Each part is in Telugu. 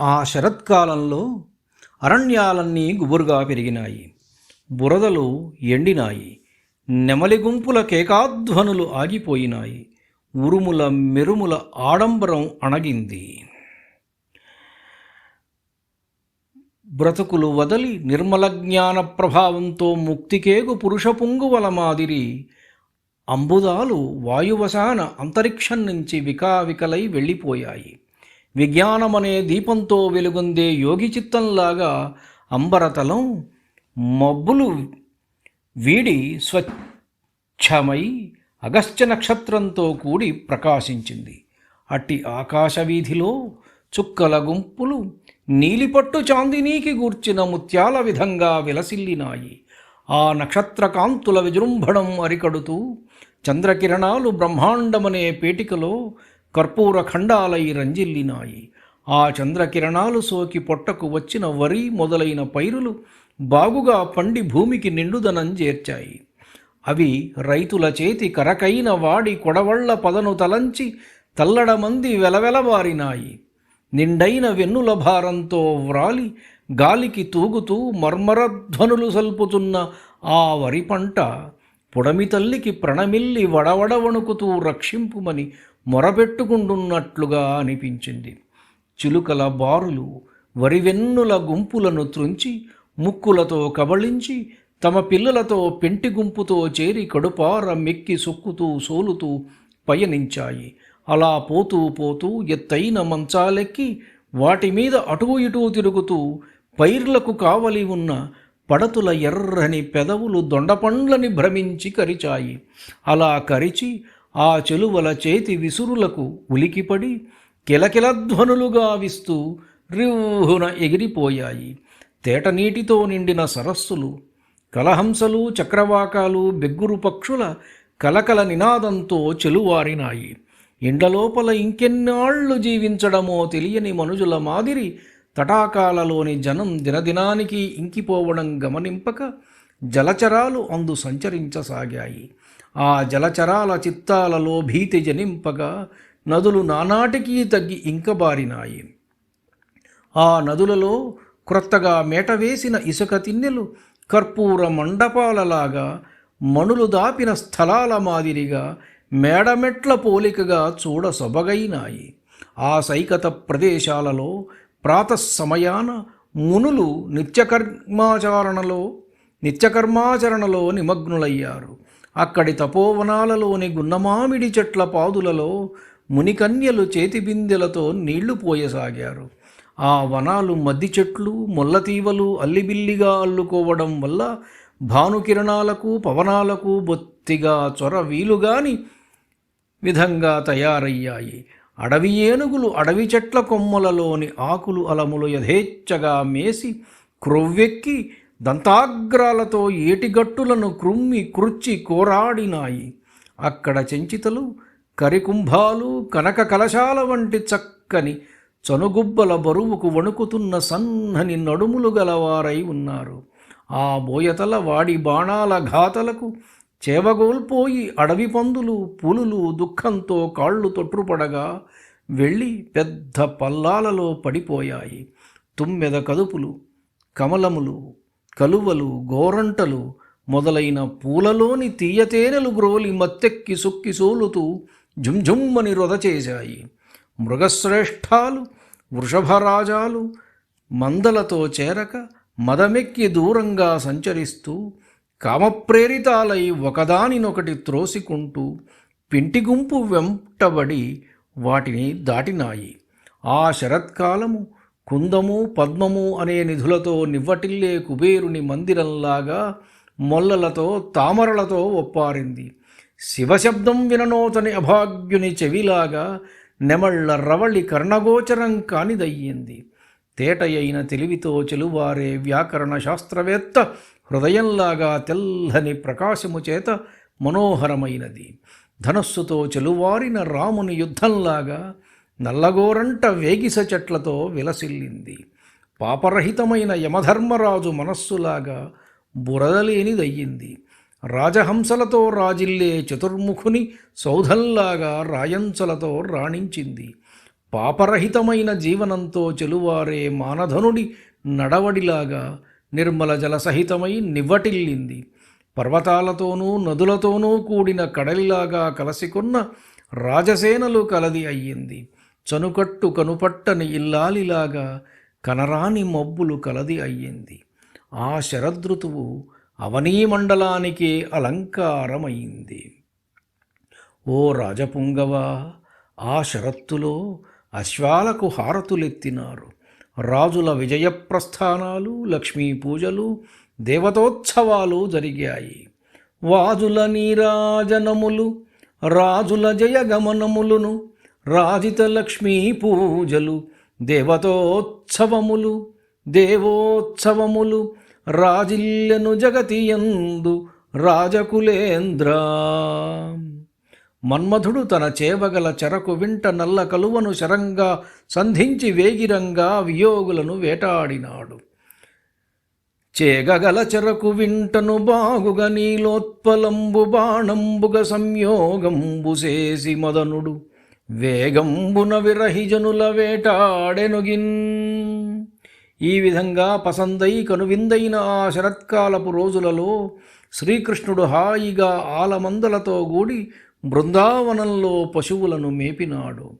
ఆ శరత్కాలంలో అరణ్యాలన్నీ గుబురుగా పెరిగినాయి. బురదలు ఎండినాయి. నెమలి గుంపుల కేకాధ్వనులు ఆగిపోయినాయి. ఉరుముల మెరుముల ఆడంబరం అణగింది. బ్రతుకులు వదలి నిర్మల జ్ఞాన ప్రభావంతో ముక్తికేగు పురుష పుంగువల మాదిరి అంబుదాలు వాయువశాన అంతరిక్షం నుంచి వికావికలై వెళ్ళిపోయాయి. విజ్ఞానమనే దీపంతో వెలుగొందే యోగి చిత్తంలాగా అంబరతలం మబ్బులు వీడి స్వచ్ఛమై అగస్త్య నక్షత్రంతో కూడి ప్రకాశించింది. అట్టి ఆకాశ వీధిలో చుక్కల గుంపులు నీలిపట్టు చాందినీకి గూర్చిన ముత్యాల విధంగా విలసిల్లినాయి. ఆ నక్షత్రకాంతుల విజృంభణం అరికడుతూ చంద్రకిరణాలు బ్రహ్మాండమనే పేటికలో కర్పూర ఖండాలై రంజిల్లినాయి. ఆ చంద్రకిరణాలు సోకి పొట్టకు వచ్చిన వరి మొదలైన పైరులు బాగుగా పండి భూమికి నిండుదనం చేర్చాయి. అవి రైతుల చేతి కరకైన వాడి కొడవళ్ళ పదను తలంచి తల్లడమంది వెలవెలబారినాయి నిండైన వెన్నుల భారంతో వ్రాలి గాలికి తూగుతూ మర్మరధ్వనులు సల్పుతున్న ఆ వరి పంట పుడమి తల్లికి ప్రణమిల్లి వడవడ వణుకుతూ రక్షింపుమని మొరపెట్టుకుంటున్నట్లుగా అనిపించింది. చిలుకల బారులు వరివెన్నుల గుంపులను త్రుంచి ముక్కులతో కబళించి తమ పిల్లలతో పెంటి గుంపుతో చేరి కడుపార మెక్కి సొక్కుతూ సోలుతూ పయనించాయి. అలా పోతూ పోతూ ఎత్తైన మంచాలెక్కి వాటి మీద అటూ ఇటూ తిరుగుతూ పైర్లకు కావలి ఉన్న పడతుల ఎర్రని పెదవులు దొండపండ్లని భ్రమించి కరిచాయి. అలా కరిచి ఆ చెలువల చేతి విసురులకు ఉలికిపడి కిలకిలధ్వనులుగా విస్తూ రివ్వున ఎగిరిపోయాయి. తేట నీటితో నిండిన సరస్సులు కలహంసలు చక్రవాకాలు బెగ్గురు పక్షుల కలకల నినాదంతో చెలువారినాయి. ఇండలోపల ఇంకెన్నాళ్ళు జీవించడమో తెలియని మనుజుల మాదిరి తటాకాలలోని జనం దినదినానికి ఇంకిపోవడం గమనింపక జలచరాలు అందు సంచరించసాగాయి. ఆ జలచరాల చిత్తాలలో భీతి జనింపగా నదులు నానాటికి తగ్గి ఇంకబారినాయి. ఆ నదులలో క్రొత్తగా మేటవేసిన ఇసుక తిన్నెలు కర్పూర మండపాలలాగా మణులు దాపిన స్థలాల మాదిరిగా మేడమెట్ల పోలికగా చూడ సొబగైనాయి ఆ సైకత ప్రదేశాలలో ప్రాతస్సమయాన మునులు నిత్యకర్మాచరణలో నిత్యకర్మాచరణలో నిమగ్నులయ్యారు. అక్కడి తపోవనాలలోని గున్నమామిడి చెట్ల పాదులలో మునికన్యలు చేతిబిందెలతో నీళ్ళు పోయసాగారు. ఆ వనాలు మద్ది చెట్లు ముల్లతీవలు అల్లిబిల్లిగా అల్లుకోవడం వల్ల భానుకిరణాలకు పవనాలకు బొత్తిగా చొర వీలుగాని విధంగా తయారయ్యాయి. అడవి ఏనుగులు అడవి చెట్ల కొమ్మలలోని ఆకులు అలములు యథేచ్ఛగా మేసి క్రొవ్వెక్కి దంతాగ్రాలతో ఏటిగట్టులను క్రుమ్మి కృచ్చి కోరాడినాయి. అక్కడ చెంచితలు కరికుంభాలు కనక కలశాల వంటి చక్కని చనుగుబ్బల బరువుకు వణుకుతున్న సన్నని నడుములు గలవారై ఉన్నారు. ఆ బోయతల వాడి బాణాల ఘాతలకు చేవగోల్పోయి అడవి పందులు పులులు దుఃఖంతో కాళ్ళు తొట్టుపడగా వెళ్ళి పెద్ద పల్లాలలో పడిపోయాయి. తుమ్మెద కదుపులు కమలములు కలువలు గోరంటలు మొదలైన పూలలోని తీయతేనెలు గ్రోలి మత్తెక్కి సుక్కి సోలుతూ జుంజుమ్మని రొద చేశాయి. మృగశ్రేష్ఠాలు వృషభరాజాలు మందలతో చేరక మదమెక్కి దూరంగా సంచరిస్తూ కామప్రేరితాలై ఒకదానినొకటి త్రోసికుంటూ పింటి గుంపు వెంటబడి వాటిని దాటినాయి. ఆ శరత్కాలము కుందము పద్మము అనే నిధులతో నివ్వటిల్లే కుబేరుని మందిరంలాగా మొల్లలతో తామరలతో ఒప్పారింది. శివశబ్దం విననోతని అభాగ్యుని చెవిలాగా నెమళ్ళ రవళి కర్ణగోచరం కానిదయ్యింది. తేటయైన తెలివితో చెలువారే వ్యాకరణ శాస్త్రవేత్త హృదయంలాగా తెల్లని ప్రకాశము చేత మనోహరమైనది. ధనస్సుతో చెలువారిన రాముని యుద్ధంలాగా నల్లగోరంట వేగిస చెట్లతో విలసిల్లింది. పాపరహితమైన యమధర్మరాజు మనస్సులాగా బురదలేనిదయ్యింది. రాజహంసలతో రాజిల్లే చతుర్ముఖుని సౌధంలాగా రాయంచలతో రాణించింది. పాపరహితమైన జీవనంతో చెలువారే మానధనుడి నడవడిలాగా నిర్మల జలసహితమై నివ్వటిల్లింది. పర్వతాలతోనూ నదులతోనూ కూడిన కడలిలాగా కలసికొన్న రాజసేనలు కలది అయ్యింది. చనుకట్టు కనుపట్టని ఇల్లాలిలాగా కనరాని మబ్బులు కలది అయ్యింది. ఆ శరదృతువు అవనీమండలానికే అలంకారమైంది ఓ రాజపుంగవ ఆ శరత్తులో అశ్వాలకు హారతులెత్తినారు. రాజుల విజయప్రస్థానాలు లక్ష్మీ పూజలు దేవతోత్సవాలు జరిగాయి. వాజుల నీరాజనములు రాజుల జయగమనములును రాజిత లక్ష్మీ పూజలు దేవతోత్సవములు దేవోత్సవములు రాజిల్లను జగతియందు రాజకులేంద్ర. మన్మధుడు తన చేవగల చెరకు వింట నల్ల కలువను శరంగా సంధించి వేగిరంగా వియోగులను వేటాడినాడు. చేగగల చెరకు వింటను బాగుగ నీలోత్పలంబు బాణంబుగ సంయోగంబు చేసి మదనుడు వేగంబున విరహిజనుల వేటాడెనుగిన్. ఈ విధంగా పసందై కనువిందైన ఆ శరత్కాలపు రోజులలో శ్రీకృష్ణుడు హాయిగా ఆలమందలతో కూడి బృందావనంలో పశువులను మేపినాడు.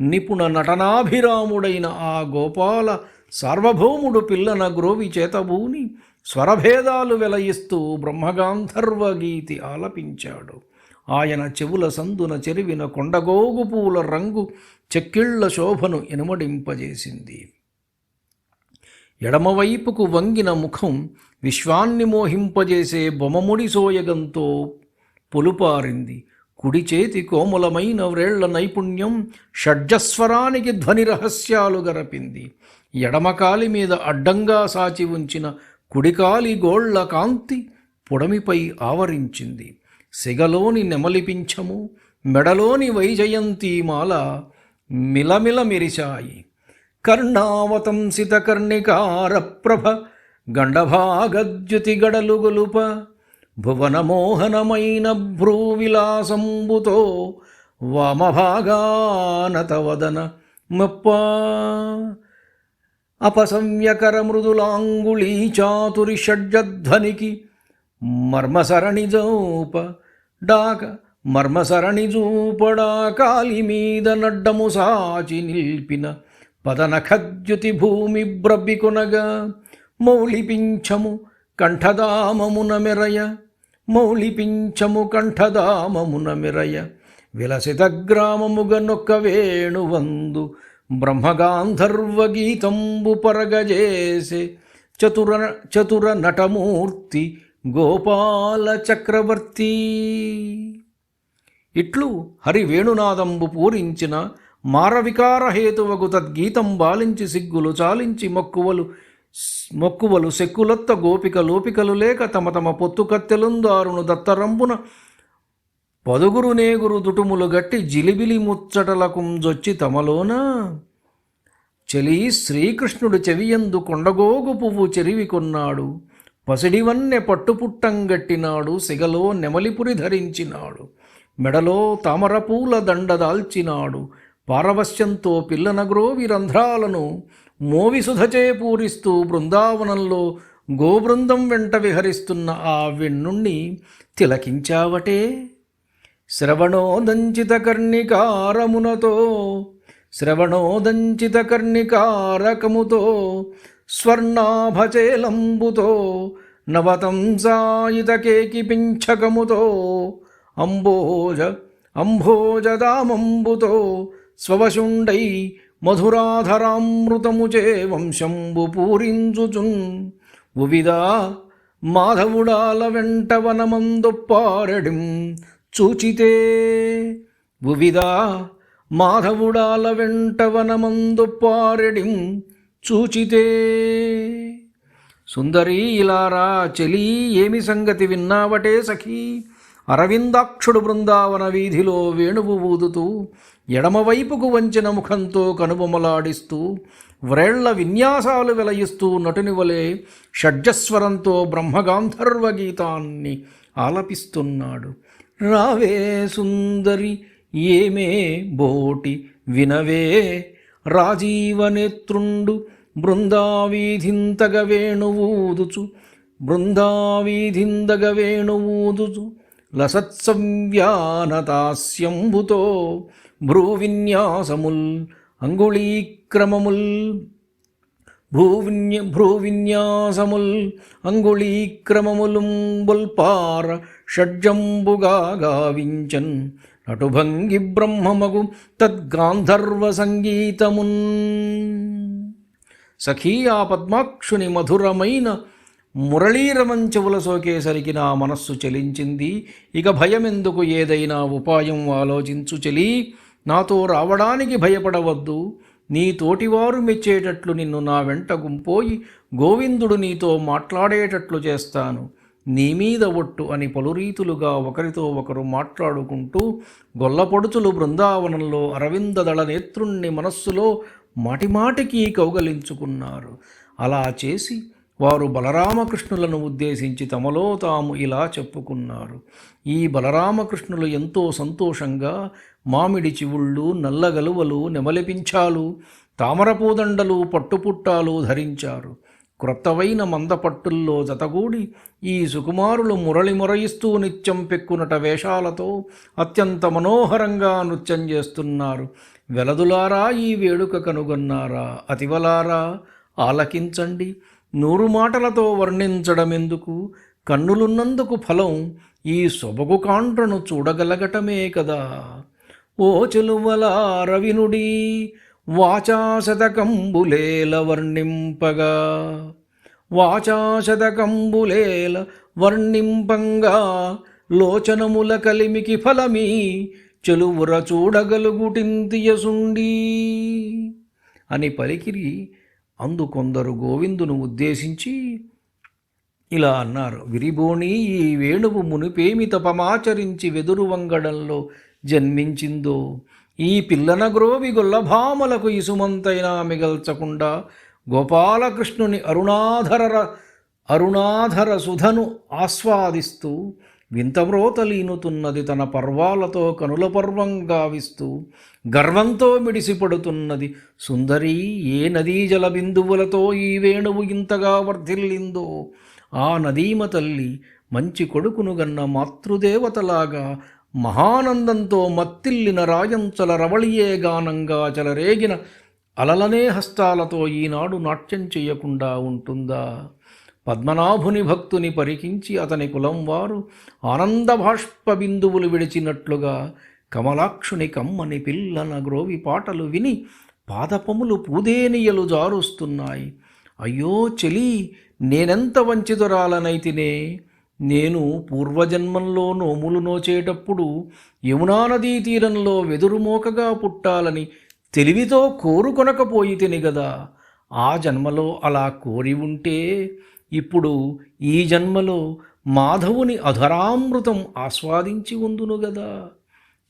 నిపుణ నటనాభిరాముడైన ఆ గోపాల సార్వభౌముడు పిల్లన గ్రోవి చేతబూని స్వరభేదాలు వెలయిస్తూ బ్రహ్మగాంధర్వ గీతి ఆలపించాడు. ఆయన చెవుల సందున చెరివిన కొండగోగు పూల రంగు చెక్కిళ్ళ శోభను ఇనుమడింపజేసింది ఎడమవైపుకు వంగిన ముఖం విశ్వాన్ని మోహింపజేసే బొమముడి సోయగంతో పొలుపారింది. కుడి చేతి కోమలమైన వ్రేళ్ళ నైపుణ్యం షడ్జస్వరానికి ధ్వని రహస్యాలు గరపింది. ఎడమకాలి మీద అడ్డంగా సాచి ఉంచిన కుడికాలి గోళ్ళ కాంతి పొడమిపై ఆవరించింది. సిగలోని నెమలిపించము మెడలోని వైజయంతిమాల మిలమిల మెరిశాయి. కర్ణావతంసిత కర్ణికార ప్రభ గండభాగద్యుతి గడలు గొలుప భువనమోహనమైన భ్రూవిలాసంబుతో వామభాగానతవదన మప్ప. అపసంవ్యకర మృదులాంగుళీ చాతురి షడ్జధ్వనికి మర్మసరణిజూప డాక మర్మసరణి జూపడా కాలి మీద నడ్డము సాచి నిల్పిన పదనఖద్యుతి భూమి బ్రబ్బికొనగా మౌళిపించము కంఠదామమున మెరయ మౌళిపించము కంఠదామమున మిరయ. విలసిత గ్రామముగ నొక్క వేణువందు బ్రహ్మగాంధర్వ గీతంబు పరగజేసే. చతుర చతుర నటమూర్తి గోపాల చక్రవర్తి. ఇట్లు హరి వేణునాదంబు పూరించిన మారవికారహేతువగు తద్గీతం బాలించి సిగ్గులు చాలించి మక్కువలు మొక్కువలు సెక్కులొత్త గోపిక లోపికలు లేక తమ తమ పొత్తు కత్తెలుందారును దత్తరంబున పదుగురు నేగురు దుటుములు గట్టి జిలిబిలి ముచ్చటలకు జొచ్చి తమలోన. చెలి శ్రీకృష్ణుడు చెవియందు కొండగోగు పువ్వు చెరివి కొన్నాడు. పసిడివన్నె పట్టుపుట్టంగట్టినాడు సిగలో నెమలిపురి ధరించినాడు. మెడలో తామరపూల దండ దాల్చినాడు. పారవశ్యంతో పిల్లనగ్రోవి రంధ్రాలను మోవిసుధచే పూరిస్తూ బృందావనంలో గోబృందం వెంట విహరిస్తున్న ఆ వెన్నుణ్ణి తిలకించావటే. శ్రవణోదంచిత కర్ణికారమునతో శ్రవణోదంచిత కర్ణికారకముతో స్వర్ణాభచేలంబుతో నవతంసాయిత కేకిపించకముతో అంబోజ అంభోజదామంబుతో స్వవశుండై మధురాధరామృతముచే వంశంబు పూరించుచున్. ఉవిదా మాధవుడాల వెంట వనమందొప్పారెడిం చూచితే. ఉవిదా మాధవుడాల వెంట వనమందొప్పారెడిం చూచితే. సుందరీ ఇలారా చెలీ ఏమి సంగతి విన్నావటే సఖీ? అరవిందాక్షుడు బృందావన వీధిలో వేణువు ఊదుతూ ఎడమవైపుకు వంచిన ముఖంతో కనుబొమలాడిస్తూ వ్రేళ్ళ విన్యాసాలు వెలయిస్తూ నటుని వలె షడ్జస్వరంతో బ్రహ్మగాంధర్వ గీతాన్ని ఆలపిస్తున్నాడు. రావే సుందరి ఏమే బోటి వినవే రాజీవనేత్రుండు బృందావీధింతగ వేణువూదుచు బృందావీధిందగ వేణువూదుచు లసత్సవ్యానతాస్యంభుతో భ్రూవిన్యాసముల్ అంగుళీక్రమముల్ భూవిన్య భ్రూవిన్యాసముల్ అంగుళీక్రమములుంబుల్పార షడ్జంబుగా గావించన్ నటుభంగి బ్రహ్మమగు తద్గాంధర్వ సంగీతమున్ సఖీ ఆ పద్మాక్షుని మధురమైన మురళీరమం చెవుల సోకేసరికి నా మనస్సు చలించింది. ఇక భయమెందుకు ఏదైనా ఉపాయం ఆలోచించు చెలి. నాతో రావడానికి భయపడవద్దు. నీ తోటివారు మెచ్చేటట్లు నిన్ను నా వెంట గుంపోయి గోవిందుడు నీతో మాట్లాడేటట్లు చేస్తాను. నీ మీద ఒట్టు అని పలు రీతులుగా ఒకరితో ఒకరు మాట్లాడుకుంటూ గొల్లపొడుచులు బృందావనంలో అరవిందదళ నేత్రుణ్ణి మనస్సులో మాటిమాటికి కౌగలించుకున్నారు. అలా చేసి వారు బలరామకృష్ణులను ఉద్దేశించి తమలో తాము ఇలా చెప్పుకున్నారు. ఈ బలరామకృష్ణులు ఎంతో సంతోషంగా మామిడి చివుళ్ళు నల్లగలువలు నెమలిపించాలు తామరపూదండలు పట్టుపుట్టాలు ధరించారు. క్రొత్తవైన మందపట్టుల్లో జతగూడి ఈ సుకుమారులు మురళి మురయిస్తూ నిత్యం పెక్కునట వేషాలతో అత్యంత మనోహరంగా నృత్యం చేస్తున్నారు. వెలదులారా ఈ వేడుక కనుగొన్నారా? అతివలారా? ఆలకించండి. నూరు మాటలతో వర్ణించడమెందుకు? కన్నులున్నందుకు ఫలం ఈ సొబగు కాండ్రను చూడగలగటమే కదా. ఓ చెలువల రవినుడి వాచాశతకంబులేల వర్ణింపగా. వాచాశతకంబులేల వర్ణింపంగా లోచనముల కలిమికి ఫలమీ చెలువుర చూడగలుగుటింతియసుండి అని పలికిరి అందుకొందరు గోవిందును ఉద్దేశించి ఇలా అన్నారు. విరిబోణి ఈ వేణువు మునిపేమి తపమాచరించి వెదురు వంగడంలో జన్మించిందో? ఈ పిల్లన గ్రోవి గొల్లభామలకు ఇసుమంతైనా మిగల్చకుండా గోపాలకృష్ణుని అరుణాధర అరుణాధర సుధను ఆస్వాదిస్తూ వింతమ్రోతలీనుతున్నది తన పర్వాలతో కనుల పర్వం గావిస్తూ గర్వంతో మిడిసిపడుతున్నది సుందరి ఏ నదీ జల బిందువులతో ఈ వేణువు ఇంతగా వర్ధిల్లిందో ఆ నదీమ తల్లి మంచి కొడుకును గన్న మాతృదేవతలాగా మహానందంతో మత్తిల్లిన రాయంచల రవళియే గానంగా చలరేగిన అలలనే హస్తాలతో ఈనాడు నాట్యం చేయకుండా ఉంటుందా? పద్మనాభుని భక్తుని పరికించి అతని కులం వారు ఆనందభాష్ప బిందువులు విడిచినట్లుగా కమలాక్షుని కమ్మని పిల్లన గ్రోవి పాటలు విని పాదపములు పూదేనియలు జారుస్తున్నాయి. అయ్యో చెలి నేనెంత వంచితురాలనైతినే? నేను పూర్వజన్మంలో నోములు నోచేటప్పుడు యమునా నదీ తీరంలో వెదురుమోకగా పుట్టాలని తెలివితో కోరుకొనకపోయి తిని గదా. ఆ జన్మలో అలా కోరి ఉంటే ఇప్పుడు ఈ జన్మలో మాధవుని అధరామృతం ఆస్వాదించి ఉందును గదా.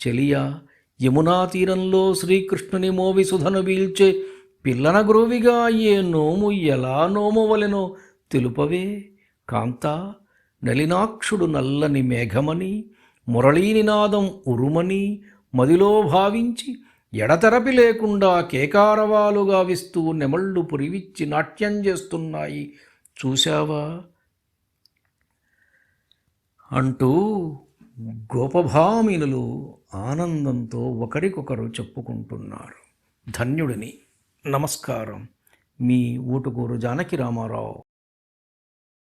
చెలియా యమునా తీరంలో శ్రీకృష్ణుని మోవి సుధను వీల్చే పిల్లన గురువిగా ఏ నోము ఎలా నోమవలెనో తెలుపవే. కాంత నలినాక్షుడు నల్లని మేఘమని మురళీనినాదం ఉరుమని మదిలో భావించి ఎడతెరపి లేకుండా కేకారవాలు గావిస్తూ నెమళ్ళు పురివిచ్చి నాట్యం చేస్తున్నాయి చూశావా? అంటూ గోపభామినులు ఆనందంతో ఒకరికొకరు చెప్పుకుంటున్నారు. ధన్యుడిని. నమస్కారం. మీ ఊటుకూరు జానకి రామారావు.